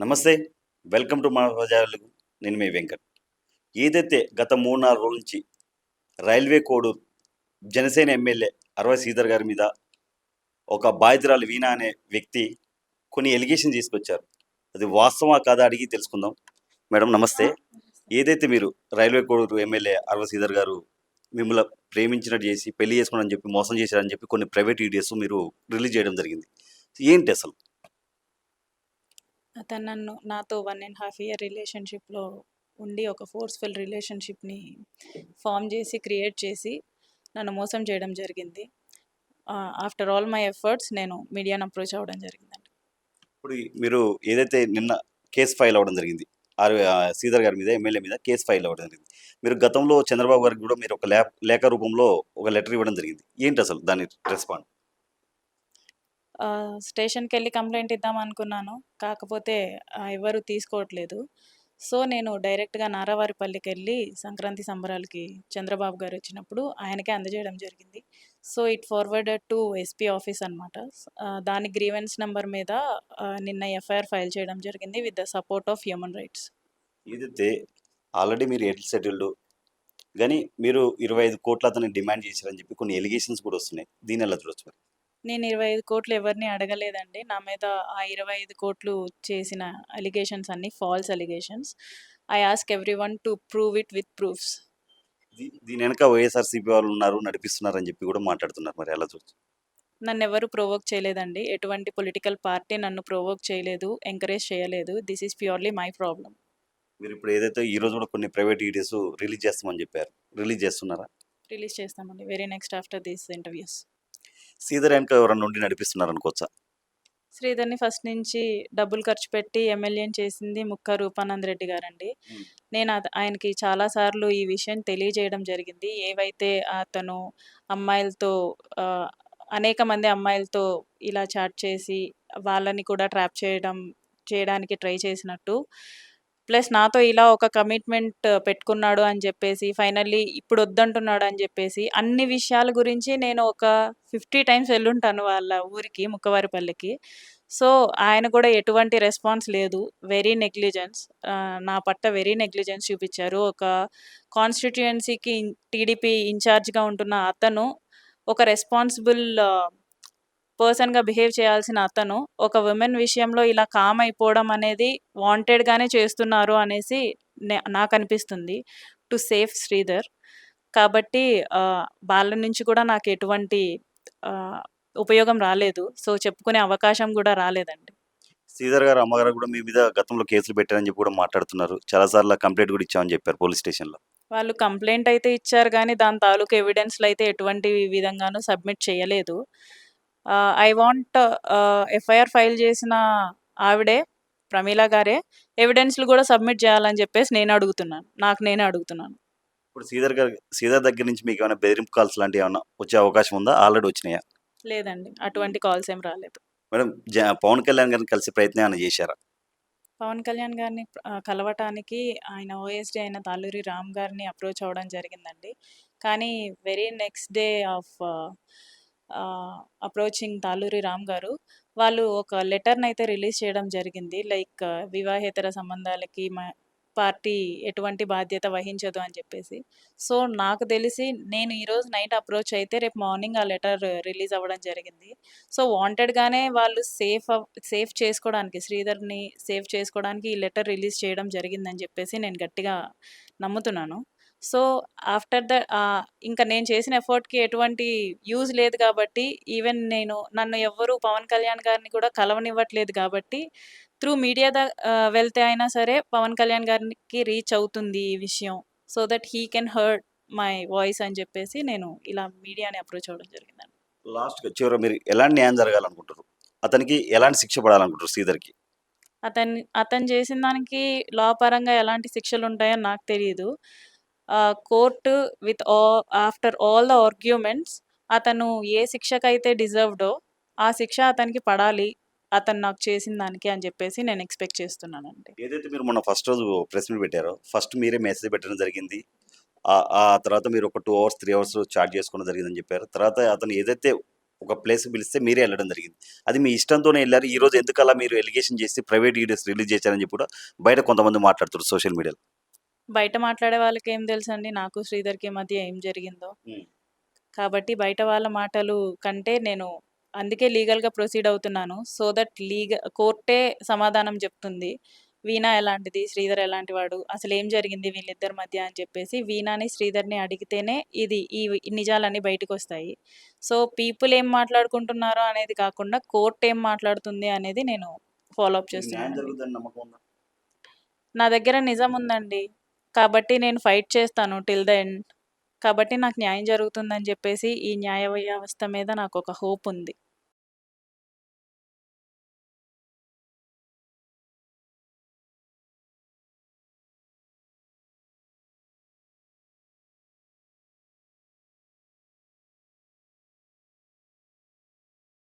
నమస్తే welcome to మా ప్రజాలకు నేను మీ వెంకట్. ఏదైతే గత మూడు నాలుగు రోజుల నుంచి రైల్వే కోడు జనసేన ఎమ్మెల్యే అరవై శ్రీధర్ గారి మీద ఒక బాధితురాలు వీణా అనే వ్యక్తి కొన్ని ఎలిగేషన్ తీసుకొచ్చారు. అది వాస్తవా కాదా అడిగి తెలుసుకుందాం. మేడం నమస్తే. ఏదైతే మీరు రైల్వే కోడూరు ఎమ్మెల్యే అరవ శ్రీధర్ గారు మిమ్మల్ని ప్రేమించినట్టు చేసి పెళ్ళి అని చెప్పి మోసం చేశారని చెప్పి కొన్ని ప్రైవేట్ వీడియోస్ మీరు రిలీజ్ చేయడం జరిగింది. ఏంటి అసలు? అతను నన్ను నాతో వన్ అండ్ హాఫ్ ఇయర్ రిలేషన్షిప్లో ఉండి ఒక ఫోర్స్ఫుల్ రిలేషన్షిప్ని ఫామ్ చేసి క్రియేట్ చేసి నన్ను మోసం చేయడం జరిగింది. ఆఫ్టర్ ఆల్ మై ఎఫర్ట్స్ నేను మీడియాను అప్రోచ్ అవ్వడం జరిగిందండి. ఇప్పుడు మీరు ఏదైతే నిన్న కేసు ఫైల్ అవ్వడం జరిగింది ఆర్ శ్రీధర్ గారి మీద ఎమ్మెల్యే మీద కేసు ఫైల్ అవ్వడం జరిగింది. మీరు గతంలో చంద్రబాబు గారికి కూడా మీరు ఒక లేఖ రూపంలో ఒక లెటర్ ఇవ్వడం జరిగింది. ఏంటి అసలు దాని రెస్పాండ్? స్టేషన్కి వెళ్ళి కంప్లైంట్ ఇద్దాం అనుకున్నాను. కాకపోతే ఎవరు తీసుకోవట్లేదు. సో నేను డైరెక్ట్గా నారావారిపల్లికి వెళ్ళి సంక్రాంతి సంబరాలకి చంద్రబాబు గారు వచ్చినప్పుడు ఆయనకే అందజేయడం జరిగింది. So it forward to SP office అనమాట దాని గ్రీవెన్స్ నెంబర్ మీద నిన్న ఎఫ్ఐఆర్ ఫైల్ చేయడం జరిగింది with the support of human rights. ఏదైతే ఆల్రెడీ మీరు ఎయిట్ సెటిల్డ్ కానీ మీరు ఇరవై ఐదు కోట్ల అతన్ని డిమాండ్ చేశారని చెప్పి కొన్ని ఎలిగేషన్స్ కూడా వస్తున్నాయి. దీని ఎలా చూడొచ్చు మరి? నేను ఇరవై ఐదు కోట్లు ఎవరిని అడగలేదండి. నా మీద ఆ ఇరవై ఐదు కోట్లు చేసిన అలిగేషన్స్ అన్ని false allegations I ask every one to prove it with proofs దీని వెనక వైఎస్ఆర్సీపీ వాళ్ళు ఉన్నారు నడిపిస్తున్నారు అని చెప్పి కూడా మాట్లాడుతున్నారు. మరి ఎలా చూడొచ్చు? నన్ను ఎవరు ప్రొవోక్ చేయలేదండి. ఎటువంటి పొలిటికల్ పార్టీ నన్ను ప్రొవోక్ చేయలేదు ఎంకరేజ్ చేయలేదు. This is purely my problem మీరు ఇప్పుడు ఏదైతే ఈ రోజు కూడా కొన్ని ప్రైవేట్ వీడియోస్ రిలీజ్ చేస్తామని చెప్పారు. రిలీజ్ చేస్తున్నారా? రిలీజ్ చేస్తామండి. Very next after these interviews Sridhar వెనక ఎవరన్నా నుండి నడిపిస్తున్నారు అనుకోవచ్చా శ్రీధర్ని ఫస్ట్ నుంచి డబ్బులు ఖర్చు పెట్టి ఎమ్మెల్యేని చేసింది ముక్క రూపానంద్ రెడ్డి గారండి. నేను ఆయనకి చాలాసార్లు ఈ విషయం తెలియజేయడం జరిగింది. ఏవైతే అతను అమ్మాయిలతో అనేక మంది అమ్మాయిలతో ఇలా చాట్ చేసి వాళ్ళని కూడా ట్రాప్ చేయడం చేయడానికి ట్రై చేసినట్టు ప్లస్ నాతో ఇలా ఒక కమిట్మెంట్ పెట్టుకున్నాడు అని చెప్పేసి ఫైనల్లీ ఇప్పుడు వద్దంటున్నాడు అని చెప్పేసి అన్ని విషయాల గురించి నేను ఒక ఫిఫ్టీ టైమ్స్ వెళ్ళుంటాను వాళ్ళ ఊరికి ముక్కవారిపల్లికి. సో ఆయన కూడా ఎటువంటి రెస్పాన్స్ లేదు. Very negligence. నా పట్ల వెరీ నెగ్లిజెన్స్ చూపించారు. ఒక కాన్స్టిట్యుయెన్సీకి టీడీపీ ఇన్ఛార్జ్గా ఉంటున్న అతను ఒక రెస్పాన్సిబుల్ పర్సన్గా బిహేవ్ చేయాల్సిన అతను ఒక ఉమెన్ విషయంలో ఇలా కామ్ అయిపోవడం అనేది వాంటెడ్గానే చేస్తున్నారు అనేసి నాకు అనిపిస్తుంది టు సేఫ్ శ్రీధర్. కాబట్టి వాళ్ళ నుంచి కూడా నాకు ఎటువంటి ఉపయోగం రాలేదు. సో చెప్పుకునే అవకాశం కూడా రాలేదండి. శ్రీధర్ గారు అమ్మగారు కూడా మీ మీద గతంలో కేసులు పెట్టారని చెప్పి కూడా మాట్లాడుతున్నారు. చాలాసార్లు కంప్లైంట్ కూడా ఇచ్చామని చెప్పారు పోలీస్ స్టేషన్లో. వాళ్ళు కంప్లైంట్ అయితే ఇచ్చారు కానీ దాని తాలూకు ఎవిడెన్స్లు అయితే ఎటువంటి విధంగానూ సబ్మిట్ చేయలేదు. ఐ వాంట్ ఎఫ్ఐఆర్ ఫైల్ చేసిన ఆవిడే ప్రమీల గారే ఎవిడెన్స్లు కూడా సబ్మిట్ చేయాలని చెప్పేసి నేను అడుగుతున్నాను. నాకు నేనే అడుగుతున్నాను. ఇప్పుడు శ్రీధర్ గారు శ్రీధర్ దగ్గర నుంచి మీకు ఏమైనా బెదిరింపు కాల్స్ లాంటివి ఏమైనా వచ్చే అవకాశం ఉందా? ఆల్రెడీ వచ్చినాయా? లేదండి. అటువంటి కాల్స్ ఏం రాలేదు. మేడం జ పవన్ కళ్యాణ్ గారిని కలిసి ప్రయత్నం ఏమైనా చేశారా? పవన్ కళ్యాణ్ గారిని ఆ, కలవటానికి ఆయన ఓఎస్డీ అయిన తాలూరి రామ్ గారిని అప్రోచ్ అవ్వడం జరిగిందండి. కానీ very next day of approaching Taluri Ram గారు వాళ్ళు ఒక లెటర్ని అయితే రిలీజ్ చేయడం జరిగింది. లైక్ వివాహేతర సంబంధాలకి మా పార్టీ ఎటువంటి బాధ్యత వహించదు అని చెప్పేసి. సో నాకు తెలిసి నేను ఈరోజు నైట్ అప్రోచ్ అయితే రేపు మార్నింగ్ ఆ లెటర్ రిలీజ్ అవ్వడం జరిగింది. సో వాంటెడ్గానే వాళ్ళు సేఫ్ సేఫ్ చేసుకోవడానికి శ్రీధర్ని సేఫ్ చేసుకోవడానికి ఈ లెటర్ రిలీజ్ చేయడం జరిగిందని చెప్పేసి నేను గట్టిగా నమ్ముతున్నాను. సో ఆఫ్టర్ ద ఇంకా నేను చేసిన ఎఫర్ట్కి ఎటువంటి యూజ్ లేదు కాబట్టి ఈవెన్ నేను నన్ను ఎవ్వరూ పవన్ కళ్యాణ్ గారిని కూడా కలవనివ్వట్లేదు కాబట్టి త్రూ మీడియా దా వెళ్తే అయినా సరే పవన్ కళ్యాణ్ గారికి రీచ్ అవుతుంది ఈ విషయం. So that he can hurt my voice అని చెప్పేసి నేను ఇలా మీడియాని అప్రోచ్ అవ్వడం జరిగిందండి. లాస్ట్గా చివరి మీరు ఎలాంటి న్యాయం జరగాలనుకుంటారు అతనికి ఎలాంటి శిక్ష పడాలనుకుంటారు శ్రీధర్కి? అతన్ని అతను చేసిన దానికి లా పరంగా ఎలాంటి శిక్షలు ఉంటాయో నాకు తెలియదు court with ah after all the arguments అతను ఏ శిక్షకైతే డిజర్వ్డో ఆ శిక్ష అతనికి పడాలి అతను నాకు చేసిన దానికి అని చెప్పేసి నేను ఎక్స్పెక్ట్ చేస్తున్నానండి. ఏదైతే మీరు మొన్న ఫస్ట్ రోజు ప్రెస్ మీట్ పెట్టారో ఫస్ట్ మీరే మెసేజ్ పెట్టడం జరిగింది. ఆ తర్వాత మీరు ఒక two hours three hours charge చేసుకోవడం జరిగిందని చెప్పారు. తర్వాత అతను ఏదైతే ఒక ప్లేస్ పిలిస్తే మీరే వెళ్ళడం జరిగింది. అది మీ ఇష్టంతోనే వెళ్ళారు. ఈ రోజు ఎందుకలా మీరు ఎలిగేషన్ చేసి ప్రైవేట్ వీడియోస్ రిలీజ్ చేశారని చెప్పి కూడా బయట కొంతమంది మాట్లాడుతారు సోషల్ మీడియాలో. బయట మాట్లాడే వాళ్ళకి ఏం తెలుసండి నాకు శ్రీధర్‌కి మధ్య ఏం జరిగిందో. కాబట్టి బయట వాళ్ళ మాటలు కంటే నేను అందుకే లీగల్‌గా ప్రొసీడ్ అవుతున్నాను. సో దట్ లీగ కోర్టే సమాధానం చెప్తుంది. వీణ ఎలాంటిది? శ్రీధర్ ఎలాంటివాడు? అసలేం జరిగింది వీళ్ళిద్దరి మధ్య అని చెప్పేసి వీణాని, శ్రీధర్‌ని అడిగితేనే ఇది ఈ నిజాలన్నీ బయటకొస్తాయి. సో పీపుల్ ఏం మాట్లాడుకుంటున్నారో అనేది కాకుండా కోర్ట్ ఏం మాట్లాడుతుంది అనేది నేను ఫాలో అప్ ఉందా? నా దగ్గర నిజం ఉందండి. కాబట్టి నేను ఫైట్ చేస్తాను టిల్ ద ఎండ్. కాబట్టి నాకు న్యాయం జరుగుతుందని చెప్పేసి ఈ న్యాయ వ్యవస్థ మీద నాకు ఒక హోప్ ఉంది.